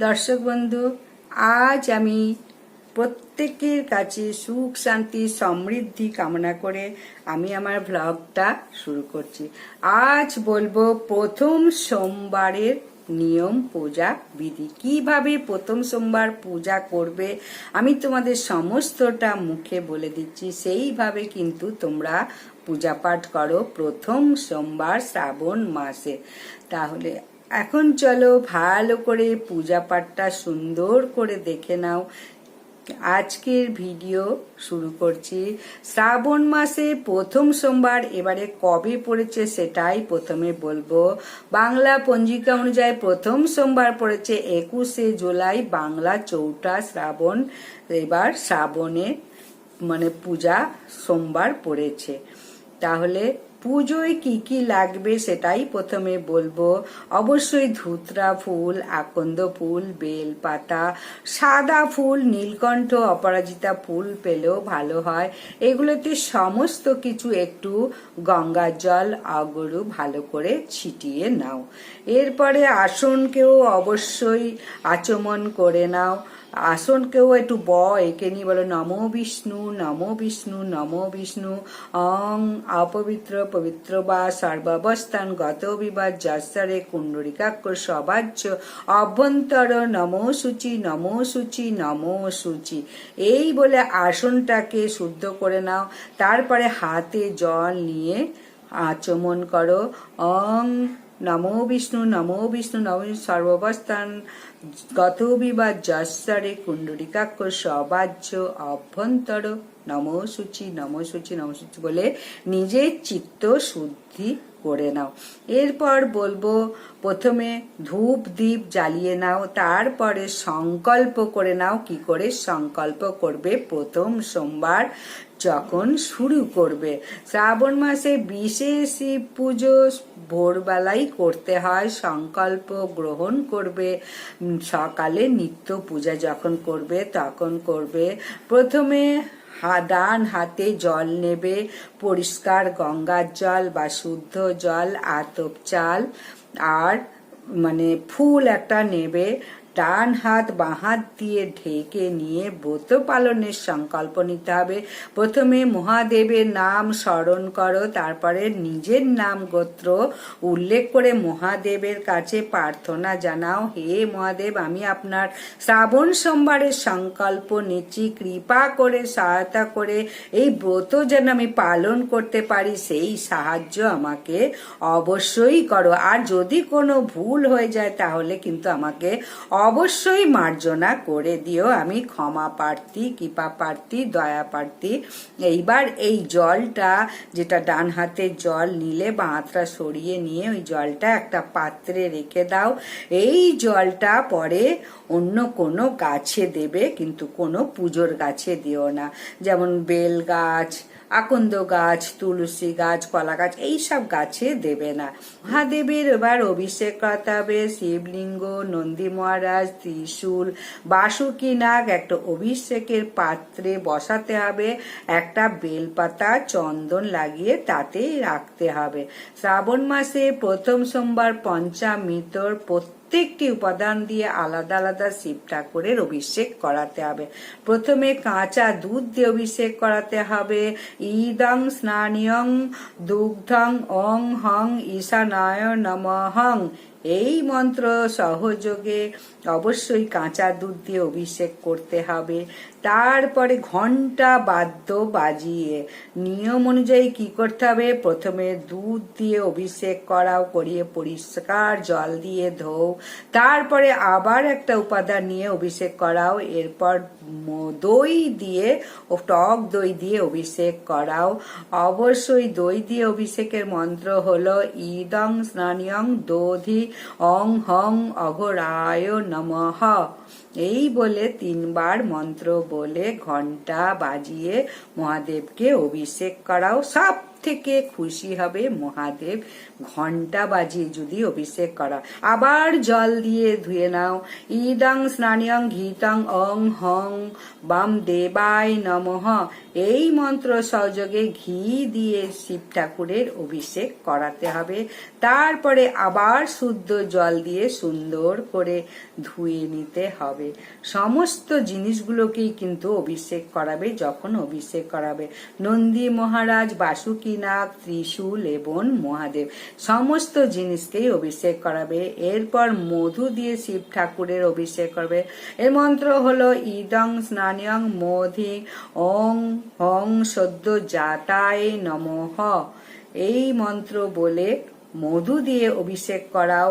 দর্শক বন্ধু, আজ আমি প্রত্যেকের কাছে সুখ, শান্তি, সমৃদ্ধি কামনা করে আমি আমার ভ্লগটা শুরু করছি। আজ বলব প্রথম সোমবারের নিয়ম পূজা বিধি। কীভাবে প্রথম সোমবার পূজা করবে, আমি তোমাদের সমস্তটা মুখে বলে দিচ্ছি। সেইভাবে কিন্তু তোমরা পূজা পাঠ করো প্রথম সোমবার শ্রাবণ মাসে। তাহলে এখন চলো ভালো করে পূজা পাঠটা সুন্দর করে দেখে নাও। আজকের ভিডিও শুরু করছি। শ্রাবণ মাসে প্রথম সোমবার, এবারে কবে পড়েছে সেটাই প্রথমে বলব। বাংলা পঞ্জিকা অনুযায়ী প্রথম সোমবার পড়েছে একুশে জুলাই বাংলা চৌঠা শ্রাবণ। এবার শ্রাবণে মানে পূজা সোমবার পড়েছে। তাহলে পুজোয় কি কি লাগবে সেটাই প্রথমে বলব। অবশ্যই ধুতরা ফুল, আকন্দ ফুল, বেল পাতা, সাদা ফুল, নীলকণ্ঠ, অপরাজিতা ফুল পেলেও ভালো হয়। এগুলোতে সমস্ত কিছু একটু গঙ্গার জল, অগরু ভালো করে ছিটিয়ে নাও। এরপরে আসনকেও অবশ্যই আচমন করে নাও। আসনকেও একটু ব একে নিয়ে বলো, নমো বিষ্ণু নমো বিষ্ণু নমো বিষ্ণু, অং অপবিত্র পবিত্র বা সর্বাবস্থান গত বিবাদ যশ্বরে কুণ্ডরিকাক্ষ সবাজ্য, অভ্যন্তর নমো সূচি নমো সূচি নমো সূচি। এই বলে আসনটাকে শুদ্ধ করে নাও। তারপরে হাতে জল নিয়ে আচমন করো। অং নমো বিষ্ণু নমো বিষ্ণু নম সর্বাবস্থান গত বিবাদ যশ্বরে কুণ্ডরিকাক্ষ সবাজ্য অভ্যন্তর নমো সূচি নমো সূচি নমো সূচি বলে নিজের চিত্ত শুদ্ধি করে নাও। এরপর বলব, প্রথমে ধূপ দ্বীপ জ্বালিয়ে নাও, তারপরে সংকল্প করে নাও, কি করে? সংকল্প করবে প্রথম সোমবার যখন শুরু করবে। শ্রাবণ মাসে বিশেষ শিব পুজো ভোরবেলাই করতে হয়, সংকল্প গ্রহণ করবে সকালে নিত্য পূজা যখন করবে, তখন করবে। প্রথমে ডান হাতে জল নেবে, পরিষ্কার গঙ্গার জল বা শুদ্ধ জল, আতপ চাল, আর মানে ফুল একটা নেবে ডান হাত বাঁ হাত দিয়ে ঢেকে নিয়ে ব্রত পালনের সংকল্প নিতে হবে। প্রথমে মহাদেবের নাম স্মরণ করো, তারপরে নিজের নাম গোত্র উল্লেখ করে মহাদেবের কাছে প্রার্থনা জানাও, হে মহাদেব, আমি আপনার শ্রাবণ সোমবারের সংকল্প নিচ্ছি। কৃপা করে, সহায়তা করে এই ব্রত যেন আমি পালন করতে পারি, সেই সাহায্য আমাকে অবশ্যই করো। আর যদি কোনো ভুল হয়ে যায়, তাহলে কিন্তু আমাকে অবশ্যই মার্জনা করে দিও। আমি ক্ষমা প্রার্থী, কৃপা প্রার্থী, দয়া প্রার্থী। এইবার এই জলটা, যেটা ডান হাতে জল নিলে বা হাতটা সরিয়ে নিয়ে ওই জলটা একটা পাত্রে রেখে দাও। এই জলটা পরে অন্য কোনো গাছে দেবে, কিন্তু কোনো পুজোর গাছে দিও না। যেমন বেল গাছ আকন্দ গাছ, তুলসী গাছ, কলা গাছ, এইসব গাছে দেবে না। মহাদেবের এবার অভিষেক করতে শিবলিঙ্গ, নন্দী মহারাজ, ত্রিশূল, বাসুকি নাগ একটা অভিষেকের পাত্রে বসাতে হবে। একটা বেলপাতা, চন্দন লাগিয়ে তাতেই রাখতে হবে। শ্রাবণ মাসে প্রথম সোমবার পঞ্চামৃতর প্রত্যেকটি উপাদান দিয়ে আলাদা আলাদা শিব ঠাকুরের অভিষেক করাতে হবে। প্রথমে কাঁচা দুধ দিয়ে অভিষেক করাতে হবে। ইদং স্নানিয়ং দুগ্ধং অং হং ঈশানায় নমহং এই মন্ত্র সহযোগে অবশ্যই কাঁচা দুধ দিয়ে অভিষেক করতে হবে। তারপরে ঘণ্টা বাদ্য বাজিয়ে নিয়ম অনুযায়ী কি করতে হবে? প্রথমে দুধ দিয়ে অভিষেক করাও, করিয়ে পরিষ্কার জল দিয়ে ধোও। তারপরে আবার একটা উপাদান নিয়ে অভিষেক করাও। এরপর দই দিয়ে ও টক দই দিয়ে অভিষেক করাও। অবশ্যই দই দিয়ে অভিষেকের মন্ত্র হলো, ইদং স্নানিয়ং দধি, অং হং অঘরায় নমঃ। এই বলে তিনবার মন্ত্র বলে ঘণ্টা বাজিয়ে মহাদেবকে অভিষেক করাও সব থেকে খুশি হবে মহাদেব। ঘণ্টা বাজিয়ে যদি অভিষেক করা, আবার জল দিয়ে ধুয়ে নাও। ইদং স্নানিয়ং ঘিতং অং হং বাম দেবায় নমঃ। এই মন্ত্র সহযোগে ঘি দিয়ে শিব ঠাকুরের অভিষেক করাতে হবে। তারপরে আবার শুদ্ধ জল দিয়ে সুন্দর করে ধুয়ে নিতে হবে। সমস্ত জিনিসগুলোকেই কিন্তু অভিষেক করাবে যখন অভিষেক করাবে। নন্দী মহারাজ, বাসুকীনাথ, ত্রিশূল এবং মহাদেব সমস্ত জিনিসকেই অভিষেক করাবে। এরপর মধু দিয়ে শিব ঠাকুরের অভিষেক করবে। এর মন্ত্র হলো, ইদং স্নানিয়ং মোধি, ওং হং সদ্য জাতায় নমঃ। এই মন্ত্র বলে মধু দিয়ে অভিষেক করাও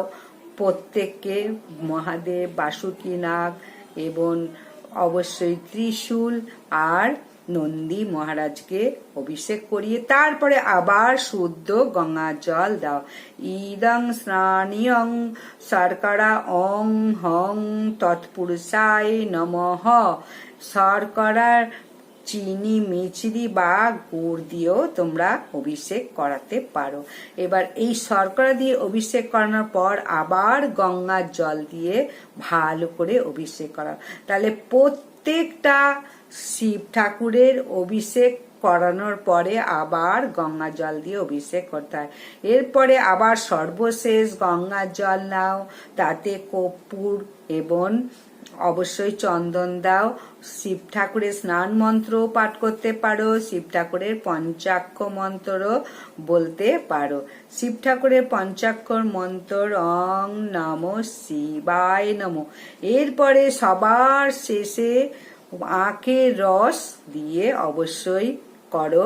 প্রত্যেককে মহাদেব বাসুকীনাগ এবং অবশ্যই ত্রিশূল আর নন্দী মহারাজকে অভিষেক করিয়ে তারপরে আবার শুদ্ধ গঙ্গা জল দাও। ইদং স্নানিয়ং শর্করা অং হং তৎপুরুষায় নমঃ। শর্করার চিনি মিচড়ি বা গুড় দিয়েও তোমরা অভিষেক করাতে পারো। এবার এই শর্করা দিয়ে অভিষেক করানোর পর আবার গঙ্গার জল দিয়ে ভালো করে অভিষেক করা তাহলে প্রত্যেকটা শিব ঠাকুরের অভিষেক করানোর পরে আবার গঙ্গা জল দিয়ে অভিষেক করতে হয়। এরপরে আবার সর্বশেষ গঙ্গা জল নাও, তাতে কর্পূর এবং অবশ্যই চন্দন দাও। শিব ঠাকুরের স্নান মন্ত্র পাঠ করতে পারো, শিব ঠাকুরের পঞ্চাক্ষ মন্ত্র বলতে পারো। শিব ঠাকুরের পঞ্চাক্ষর মন্ত্র অং নম শিবায় নম। এরপরে সবার শেষে আখের রস দিয়ে অবশ্যই করো।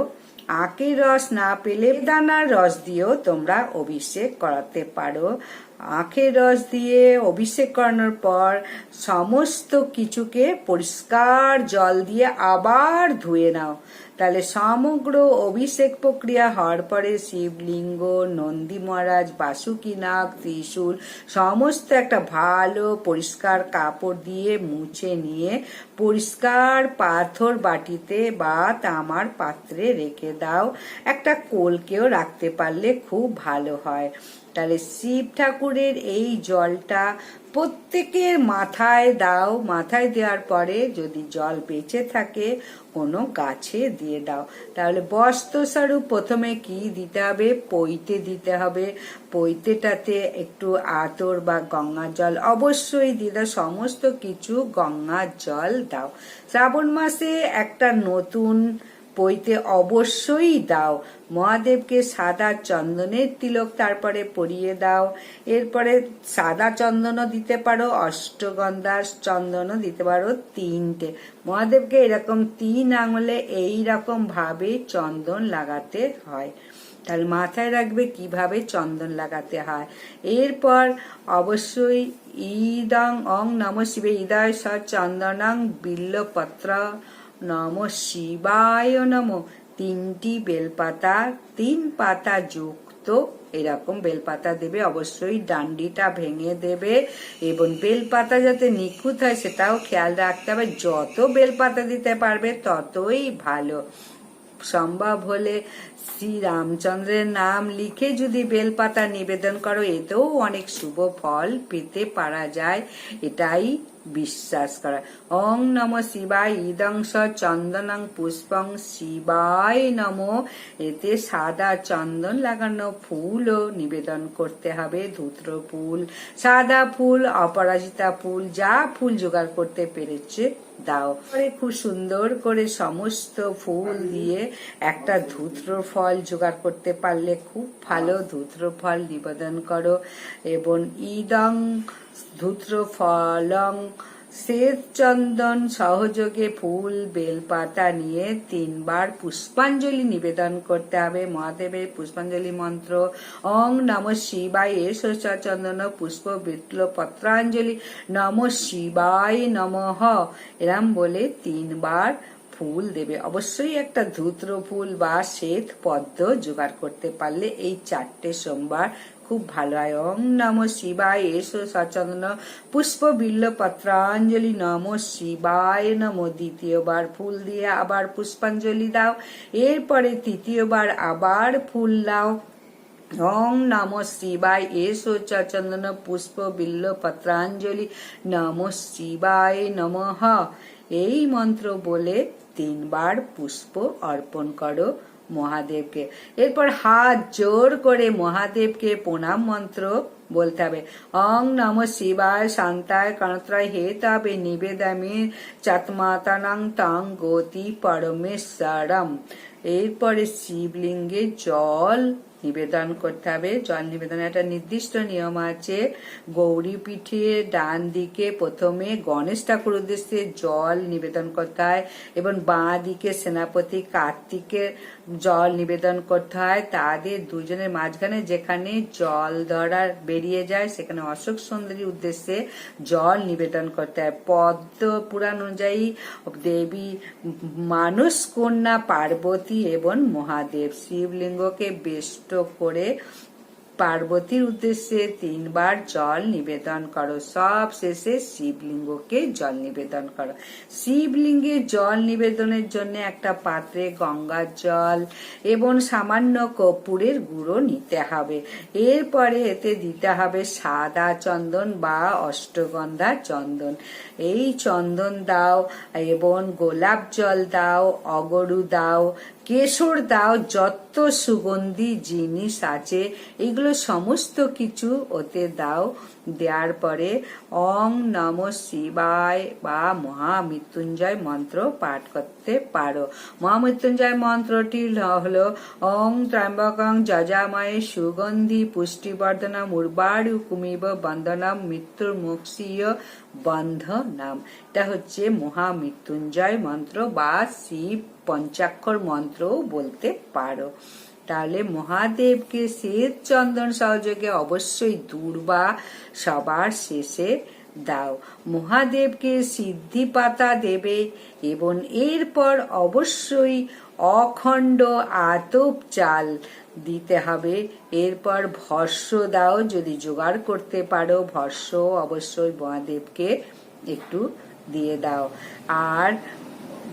আখের রস না পেলে দানার রস দিয়েও তোমরা অভিষেক করাতে পারো। আখের রস দিয়ে অভিষেক করানোর পর সমস্ত কিছুকে পরিষ্কার জল দিয়ে আবার ধুয়ে নাও। তাহলে সমগ্র অভিষেক প্রক্রিয়া হওয়ার পরে শিবলিঙ্গ, নন্দী মহারাজ বাসুকীনাগ ত্রিশূল, সমস্ত একটা ভালো পরিষ্কার কাপড় দিয়ে মুছে নিয়ে পরিষ্কার পাথর বাটিতে বা তামার পাত্রে রেখে দাও। একটা কোলকেও রাখতে পারলে খুব ভালো হয়। তাহলে শিব ঠাকুরের এই জলটা প্রত্যেকের মাথায় দাও, মাথায় দেওয়ার পরে যদি জল বেঁচে থাকে, কোনো গাছে দিয়ে দাও। তাহলে বস্ত্রস্বরূপ প্রথমে কি দিতে হবে? পইতে দিতে হবে। পৈতেটাতে একটু আতর বা গঙ্গার জল অবশ্যই দিয়ে দাও। সমস্ত কিছু গঙ্গার জল দাও। শ্রাবণ মাসে একটা নতুন পইতে অবশ্যই দাও। মহাদেবকে সাদা চন্দনের তিলক তারপরে পরিয়ে দাও। এরপরে সাদা চন্দনও দিতে পারো, অষ্টগন্ধার চন্দনও দিতে পারো তিনটে। মহাদেবকে এরকম তিন আঙুলে এই রকম ভাবে চন্দন লাগাতে হয়। তাহলে মাথায় রাখবে কীভাবে চন্দন লাগাতে হয়। এরপর অবশ্যই ইদং অং নম শিবে ইদয় স চন্দনং বিল্লপত্র নম শিবায় নম। তিনটি বেলপাতা, তিন পাতা যুক্ত। এরকম বেলপাতা দেবে, অবশ্যই ডান্ডিটা ভেঙে দেবে। এবং বেলপাতা যাতে নিখুঁত হয়, সেটাও খেয়াল রাখতে হবে। যত বেলপাতা দিতে পারবে, ততই ভালো। সম্ভব হলে শ্রী রামচন্দ্রের নাম লিখে যদি বেলপাতা নিবেদন করো, এতেও অনেক শুভ ফল পেতে পারা যায়। এটাই বিশ্বাস করা। ওং নম শিবায়, ইদং স চন্দনং পুষ্পং শিবায় নম। এতে সাদা চন্দন লাগানো ফুলও নিবেদন করতে হবে, ধুত্র ফুল, সাদা ফুল, অপরাজিতা ফুল, যা ফুল জোগাড় করতে পেরেছে, দাও। পরে খুব সুন্দর করে সমস্ত ফুল দিয়ে একটা ধুত্র ফল জোগাড় করতে পারলে খুব ভালো ধুত্র ফল নিবেদন করো। এবং ইদং ধুত্র ফলং শ্বেত চন্দন সহযোগে ফুল বেলপাতা নিয়ে তিনবার পুষ্পাঞ্জলি নিবেদন করতে হবে। মহাদেবের পুষ্পাঞ্জলি মন্ত্র। অং নম শিবায় এস চন্দন পুষ্প বিটল পত্রাঞ্জলি। নম শিবায় নমঃ। এরম বলে তিনবার ফুল দেবে। অবশ্যই একটা ধূত্র ফুল বা শ্বেত পদ্ম জোগাড় করতে পারলে এই চারটে সোমবার খুব ভালো। হয় ওং নম শিবায় এসো সচন্দন পুষ্প বিল্ল পত্রাঞ্জলি নম শিবায় নম। দ্বিতীয়বার ফুল দিয়ে আবার পুষ্পাঞ্জলি দাও। এরপরে তৃতীয়বার আবার ফুল দাও। নম শিবায় এসো চন্দন পুষ্প বিল্ল পত্রাঞ্জলি নম শিবায় নমঃ। এই মন্ত্র বলে তিনবার পুষ্প অর্পণ করো। মহাদেবকে। এরপর হাত জোর করে মহাদেবকে প্রণাম মন্ত্র বলতে হবে। অং নম শিবায় শান্তায় কণত্রয় হে তবে নিবেদামি চাতমাতানাং তাং গতি পরমেশ্বরম। এরপরে শিবলিঙ্গে জল নিবেদন করতে হবে। জল নিবেদনের একটা নির্দিষ্ট নিয়ম আছে। গৌরী পিঠে ডান দিকে প্রথমে গণেশ ঠাকুর উদ্দেশ্যে জল নিবেদন করতে হয় এবং বাঁ দিকে সেনাপতি কার্তিকের জল নিবেদন করতে হয়। তাদের দুজনের মাঝখানে যেখানে জল ধরা বেরিয়ে যায়, সেখানে অশোক সুন্দরী উদ্দেশ্যে জল নিবেদন করতে হয়। পদ্ম পুরাণ অনুযায়ী দেবী মানুষ, কন্যা, পার্বতী এবং মহাদেব শিবলিঙ্গকে বেষ্ট করে পার্বতীর উদ্দেশ্যে তিনবার জল নিবেদন করো। সব শেষে শিবলিঙ্গকে জল নিবেদন করো। শিবলিঙ্গে জল নিবেদনের জন্য একটা পাত্রে গঙ্গার জল এবং সামান্য কর্পূরের গুঁড়ো নিতে হবে। এরপরে এতে দিতে হবে সাদা চন্দন বা অষ্টগন্ধা চন্দন। এই চন্দন দাও এবং গোলাপ জল দাও, অগরু দাও কেশর দাও যত সুগন্ধি জিনিস আছে। এগুলো সমস্ত কিছু ওতে দাও। দেওয়ার পরে অং নম শিবায় বা মহামৃত্যুঞ্জয় মন্ত্র পাঠ করতে পারো। মহামৃত্যুঞ্জয় মন্ত্রটি হলো অং ত্র্যম্বকং যজাময় সুগন্ধি পুষ্টিবর্ধনা মুর্বাড়ু কুমিব বন্দনম মৃত্যুর মুক্ষীয় বন্ধ নাম এটা হচ্ছে মহামৃত্যুঞ্জয় মন্ত্র বা শিব পঞ্চাক্ষর মন্ত্রও বলতে পারো। তাহলে মহাদেবকে শ্বেত চন্দন সহযোগে অবশ্যই দূর্বা সবার শেষে দাও। মহাদেবকে সিদ্ধি পাতা দেবে এবং এরপর অবশ্যই অখণ্ড আতপ চাল দিতে হবে। এরপর ভস্য দাও যদি জোগাড় করতে পারো ভস্য অবশ্যই মহাদেবকে একটু দিয়ে দাও। আর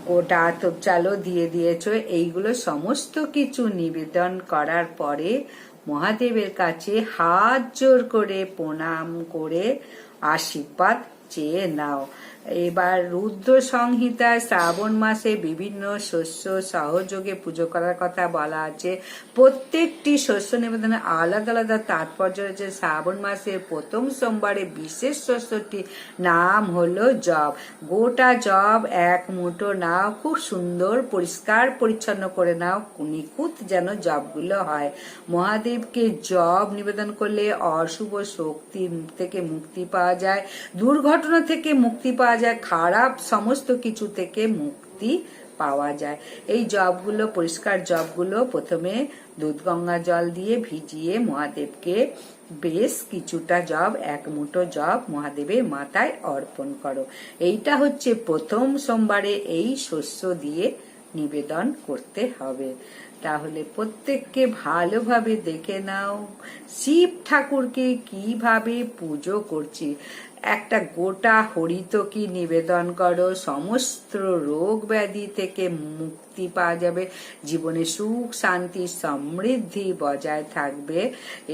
গোটা আতপ চালও দিয়ে দিয়েছ। এইগুলো সমস্ত কিছু নিবেদন করার পরে মহাদেবের কাছে হাত জোর করে প্রণাম করে আশীর্বাদ চেয়ে নাও। এবার রুদ্র সংহিতায় শ্রাবণ মাসে বিভিন্ন শস্য সহযোগে পুজো করার কথা বলা আছে। প্রত্যেকটি শস্য নিবেদনে আলাদা আলাদা তাৎপর্য রয়েছে। শ্রাবণ মাসের প্রথম সোমবারে বিশেষ শস্যটি নাম হলো জব। গোটা জব এক মুঠো নাও, খুব সুন্দর, পরিষ্কার, পরিচ্ছন্ন করে নাও। নিখুঁত যেন জবগুলো হয়। মহাদেবকে জব নিবেদন করলে অশুভ শক্তি থেকে মুক্তি পাওয়া যায়। দুর্ঘটনা থেকে মুক্তি পাওয়া যায়, খারাপ সমস্ত কিছু থেকে মুক্তি পাওয়া যায়। এই জবগুলো, পরিষ্কার জবগুলো প্রথমে দুধ গঙ্গা জল দিয়ে ভিজিয়ে মহাদেবকে বেশ কিছুটা জব, এক মুঠো জব মহাদেবের মাথায় অর্পণ করো। এইটা হচ্ছে প্রথম সোমবারে এই শস্য দিয়ে নিবেদন করতে হবে। তাহলে প্রত্যেককে ভালোভাবে দেখে নাও। শিব ঠাকুরকে কীভাবে পুজো করছি? একটা গোটা হরিতকি নিবেদন করো। সমস্ত রোগ ব্যাধি থেকে মুক্তি পাওয়া যাবে। জীবনে সুখ, শান্তি, সমৃদ্ধি বজায় থাকবে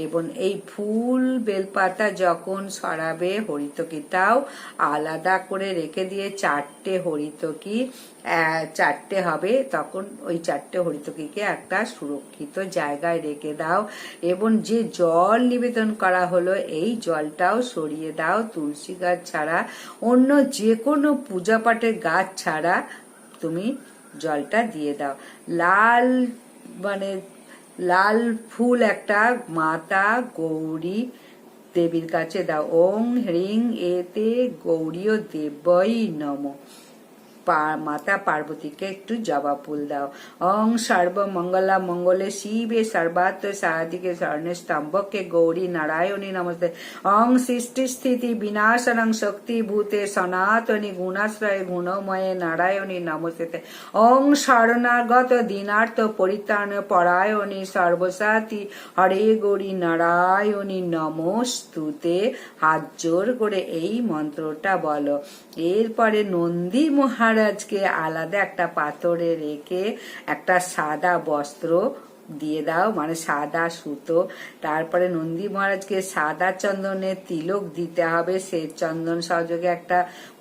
এবং এই ফুল বেলপাতা যখন সরাবে হরিতকিটাও আলাদা করে রেখে দিয়ে চারটে হরিতকি চারটে হবে, তখন ওই চারটে হরিতকিকে একটা সুরক্ষিত জায়গায় রেখে দাও এবং যে জল নিবেদন করা হলো, এই জলটাও সরিয়ে দাও, তুলসী গাছ ছাড়া অন্য যে কোনো পূজা পাঠের গাছ ছাড়া তুমি জলটা দিয়ে দাও। লাল মানে লাল ফুল একটা মাতা গৌরী দেবীর কাছে দাও। ওং হ্রিং এতে গৌরীয় দেবই নম। মাতা পার্বতীকে একটু জবা ফুল দাও। অং সর্বমঙ্গলা মঙ্গলে শিবে সর্বাত্ম সাহাদিকে স্বর্ণে স্তম্ভকে গৌরী নারায়ণী নমস্তে। অং সৃষ্টি স্থিতি বিনাশনং শক্তি ভূতে সনাতনী গুণাশ্রয় গুণময়ে নারায়ণী নমস্তে। অং শরণাগত দিনার্থ পরিত্রাণ পরায়ণী সর্বসাতী হরে গৌরী নারায়ণী নমস্তুতে। হাত জোর করে এই মন্ত্রটা বলো। এরপরে নন্দী মহারাজকে আলাদা একটা পাথরে রেখে একটা সাদা বস্ত্র দিয়ে দাও মানে সাদা সুতো। তারপরে নন্দী মহারাজকে সাদা চন্দনের তিলক দিতে হবে, সে চন্দন সহযোগে একটা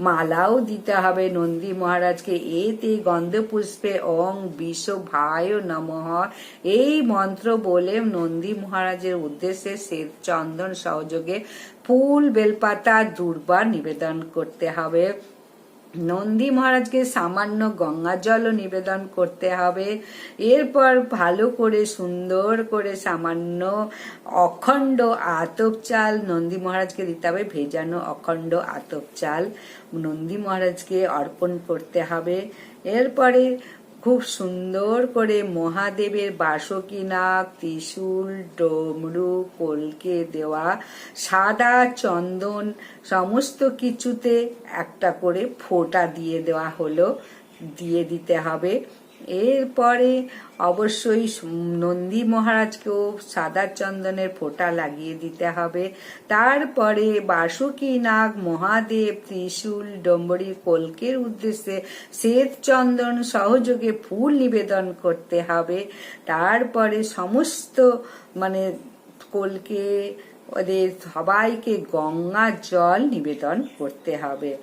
মালাও দিতে হবে। নন্দী মহারাজকে এতে গন্ধ পুষ্পে অং বিষ ভাই নমঃ। এই মন্ত্র বলে নন্দী মহারাজের উদ্দেশ্যে সে চন্দন সহযোগে ফুল, বেলপাতা দুর্বার নিবেদন করতে হবে। নন্দী মহারাজকে সামান্য গঙ্গা জলও নিবেদন করতে হবে। এরপর ভালো করে, সুন্দর করে, সামান্য অখণ্ড আতপ চাল নন্দী মহারাজকে দিতে হবে, ভেজানো অখণ্ড আতপ চাল নন্দী মহারাজকে অর্পণ করতে হবে। এরপরে খুব সুন্দর করে মহাদেবের বাসকিনাক ত্রিশূল, ডমরু, কলকে দেওয়া, সাদা চন্দন, সমস্ত কিছুতে একটা করে ফোঁটা দিয়ে দেওয়া হলো, দিয়ে দিতে হবে। এরপরে অবশ্যই নন্দী মহারাজকেও সাদা চন্দনের ফোঁটা লাগিয়ে দিতে হবে। তারপরে বাসুকী নাগ, মহাদেব, ত্রিশূল, ডম্বরী কলকের উদ্দেশ্যে শ্বেত চন্দন সহযোগে ফুল নিবেদন করতে হবে। তারপরে সমস্ত মানে কলকে ওদের সবাইকে গঙ্গা জল নিবেদন করতে হবে।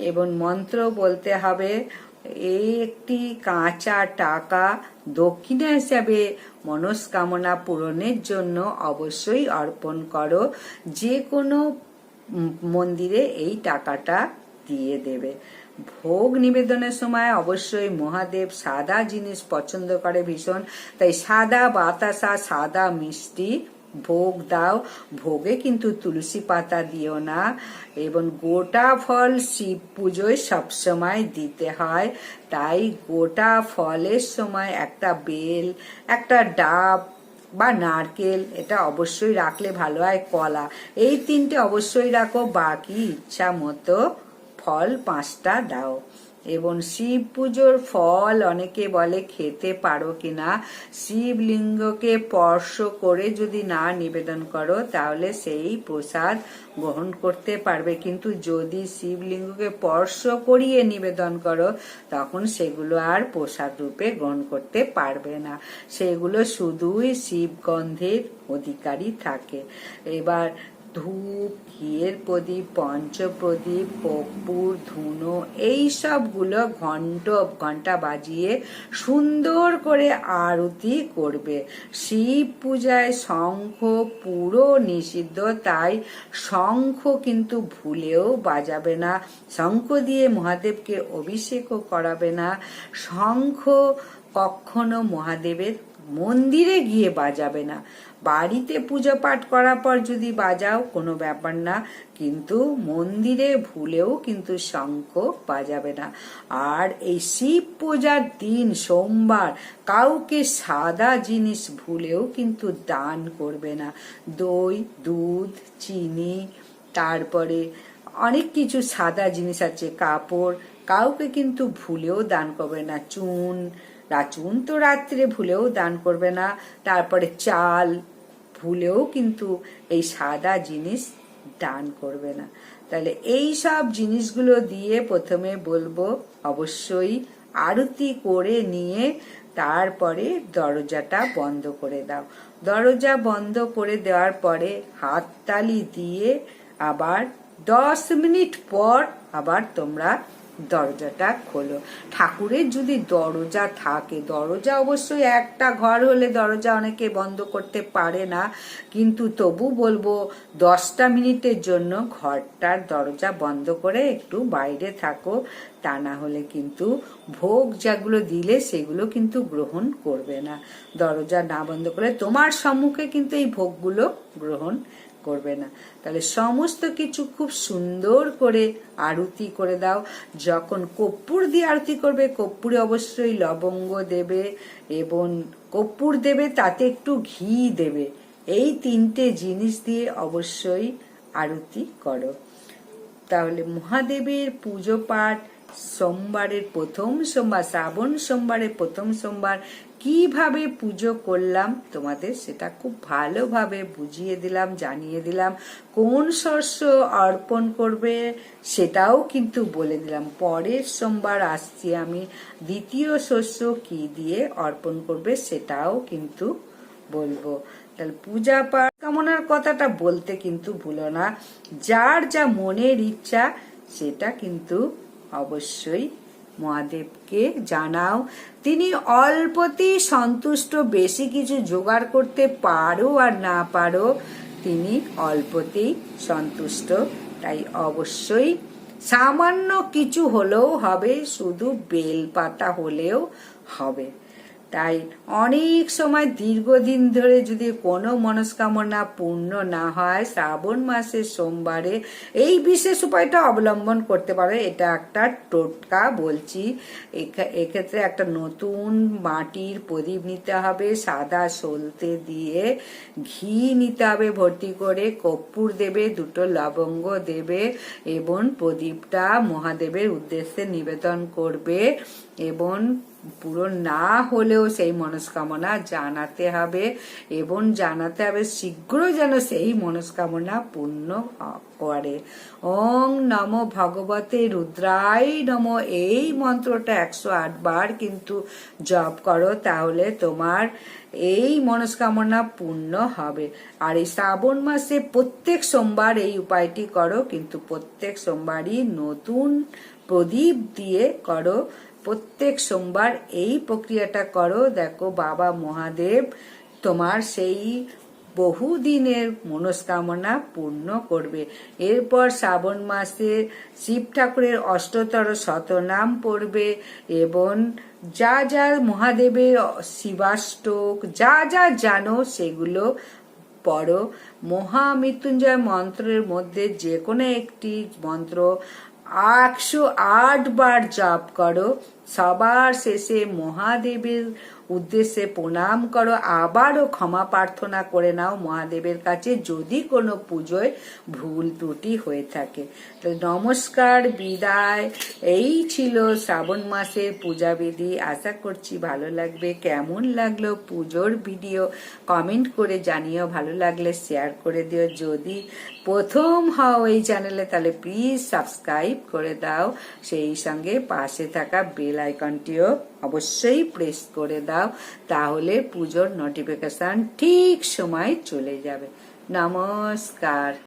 এবং মন্ত্র বলতে হবে এই একটি কাঁচা টাকা দক্ষিণা হিসাবে মনস্কামনা পূরণের জন্য অবশ্যই অর্পণ করো। যে কোনো মন্দিরে এই টাকাটা দিয়ে দেবে। ভোগ নিবেদনের সময় অবশ্যই মহাদেব সাদা জিনিস পছন্দ করে ভীষণ। তাই সাদা বাতাসা, সাদা মিষ্টি ভোগ দাও। ভোগে কিন্তু তুলসী পাতা দিও না। এবং গোটা ফল শিব পুজোয় সবসময় দিতে হয়। তাই গোটা ফলের সময় একটা বেল, একটা ডাব বা নারকেল, এটা অবশ্যই রাখলে ভালো হয়, কলা। এই তিনটে অবশ্যই রাখো। বাকি ইচ্ছা মতো ফল পাঁচটা দাও। এবং শিব পুজোর ফল অনেকে বলে খেতে পারো কিনা। শিবলিঙ্গকে স্পর্শ করে যদি না নিবেদন করো, তাহলে সেই প্রসাদ গ্রহণ করতে পারবে। কিন্তু যদি শিবলিঙ্গকে স্পর্শ করিয়ে নিবেদন করো, তখন সেগুলো আর প্রসাদ রূপে গ্রহণ করতে পারবে না। সেগুলো শুধুই শিবগন্ধের অধিকারী থাকে। এবার ধূপ ঘিয়ের প্রদীপ, পঞ্চপ্রদীপ কর্পূর ধুনো, এই সবগুলো ঘন্ট ঘণ্টা বাজিয়ে সুন্দর করে আরতি করবে। শিব পূজায় শঙ্খ পুরো নিষিদ্ধ, তাই শঙ্খ কিন্তু ভুলেও বাজাবে না। শঙ্খ দিয়ে মহাদেবকে অভিষেকও করাবে না। শঙ্খ কখনো মহাদেবের মন্দিরে গিয়ে বাজাবে না। বাড়িতে পুজো পাঠ করার পর যদি বাজাও, কোনো ব্যাপার না। কিন্তু মন্দিরে ভুলেও কিন্তু শঙ্খ বাজাবে না। আর এই শিব পূজার দিন সোমবার, কাউকে সাদা জিনিস ভুলেও কিন্তু দান করবে না। দই, দুধ, চিনি, তারপরে অনেক কিছু সাদা জিনিস আছে, কাপড়, কাউকে কিন্তু ভুলেও দান করবে না। চুন চুন তো রাত্রে ভুলেও দান করবে না, তারপরে চাল ভুলেও কিন্তু এই সাদা জিনিস দান করবে না। তাহলে এই সব জিনিসগুলো দিয়ে প্রথমে বলব, অবশ্যই আরতি করে নিয়ে তারপরে দরজাটা বন্ধ করে দাও। দরজা বন্ধ করে দেওয়ার পরে হাততালি দিয়ে আবার দশ মিনিট পর আবার তোমরা দরজাটা খোলো। ঠাকুরের যদি দরজা থাকে, দরজা অবশ্যই একটা ঘর হলে দরজা অনেকে বন্ধ করতে পারে না। কিন্তু তবু বলব, দশটা মিনিটের জন্য ঘরটার দরজা বন্ধ করে একটু বাইরে থাকো। তা না হলে কিন্তু ভোগ যেগুলো দিলে সেগুলো কিন্তু গ্রহণ করবে না। দরজা না বন্ধ করে তোমার সম্মুখে কিন্তু এই ভোগগুলো গ্রহণ করবে না। তাহলে সমস্ত কিছু খুব সুন্দর করে আরতি করে দাও। যখন কর্পূর দিয়ে আরতি করবে, কর্পূরে অবশ্যই লবঙ্গ দেবে এবং কর্পূর দেবে, তাতে একটু ঘি দেবে। এই তিনটে জিনিস দিয়ে অবশ্যই আরতি করো। তাহলে মহাদেবের পুজো পাঠ সোমবারের প্রথম সোমবার, শ্রাবণ সোমবারের প্রথম সোমবার কীভাবে পুজো করলাম তোমাদের সেটা খুব ভালোভাবে বুঝিয়ে দিলাম, জানিয়ে দিলাম। কোন শস্য অর্পণ করবে সেটাও কিন্তু বলে দিলাম। পরের সোমবার আসছি আমি। দ্বিতীয় শস্য কি দিয়ে অর্পণ করবে সেটাও কিন্তু বলব। তাহলে পূজা পাঠ কামনার কথাটা বলতে কিন্তু ভুলো না। যার যা মনের ইচ্ছা সেটা কিন্তু অবশ্যই মহাদেবকে জানাও। তিনি অল্পতেই সন্তুষ্ট, বেশি কিছু জোগাড় করতে পারো আর না পারো, তিনি অল্পতেই সন্তুষ্ট। তাই অবশ্যই সামান্য কিছু হলেও হবে, শুধু বেলপাতা হলেও হবে। তাই অনেক সময় দীর্ঘদিন ধরে যদি কোনো মনস্কামনা পূর্ণ না হয়, শ্রাবণ মাসের সোমবারে এই বিশেষ উপায়টা অবলম্বন করতে পারো। এটা একটা টোটকা বলছি। এক্ষেত্রে একটা নতুন মাটির প্রদীপ নিতে হবে, সাদা সলতে দিয়ে ঘি নিতে হবে, ভর্তি করে কর্পূর দেবে, দুটো লবঙ্গ দেবে এবং প্রদীপটা মহাদেবের উদ্দেশ্যে নিবেদন করবে এবং পূরণ না হলেও সেই মনস্কামনা জানাতে হবে এবং জানাতে হবে শীঘ্র যেন সেই মনস্কামনা পূর্ণ করে। ওং নম ভগবতে রুদ্রাই নম। এই মন্ত্রটা একশো আট বার কিন্তু জপ করো, তাহলে তোমার এই মনস্কামনা পূর্ণ হবে। আর এই শ্রাবণ মাসে প্রত্যেক সোমবার এই উপায়টি করো, কিন্তু প্রত্যেক সোমবারই নতুন প্রদীপ দিয়ে করো। প্রত্যেক সোমবার এই প্রক্রিয়াটা করো। দেখো, বাবা মহাদেব তোমার সেই বহুদিনের মনস্কামনা পূর্ণ করবে। এরপর শ্রাবণ মাসে শিব ঠাকুরের অষ্টতর শতনাম পড়বে এবং যা যা মহাদেবের শিবাষ্টক, যা যা জানো সেগুলো পড়ো। মহামৃত্যুঞ্জয় মন্ত্রের মধ্যে যে কোনো একটি মন্ত্র একশো আট বার জপ করো সবার শেষে মহাদেবের উদ্দেশ্যে প্রণাম করো, আবারও ক্ষমা প্রার্থনা করে নাও মহাদেবের কাছে যদি কোনো পুজোয় ভুল ত্রুটি হয়ে থাকে। তো নমস্কার, বিদায়। এই ছিল শ্রাবণ মাসের পূজাবিধি। আশা করছি ভালো লাগবে। কেমন লাগল পুজোর ভিডিও? কমেন্ট করে জানিও। ভালো লাগলে শেয়ার করে দিও। যদি প্রথম হও এই চ্যানেলে, তাহলে প্লিজ সাবস্ক্রাইব করে দাও। সেই সঙ্গে পাশে থাকা বেল আইকনটিও অবশ্যই প্রেস করে দাও তাহলে পুজোর নোটিফিকেশান ঠিক সময় চলে যাবে। নমস্কার।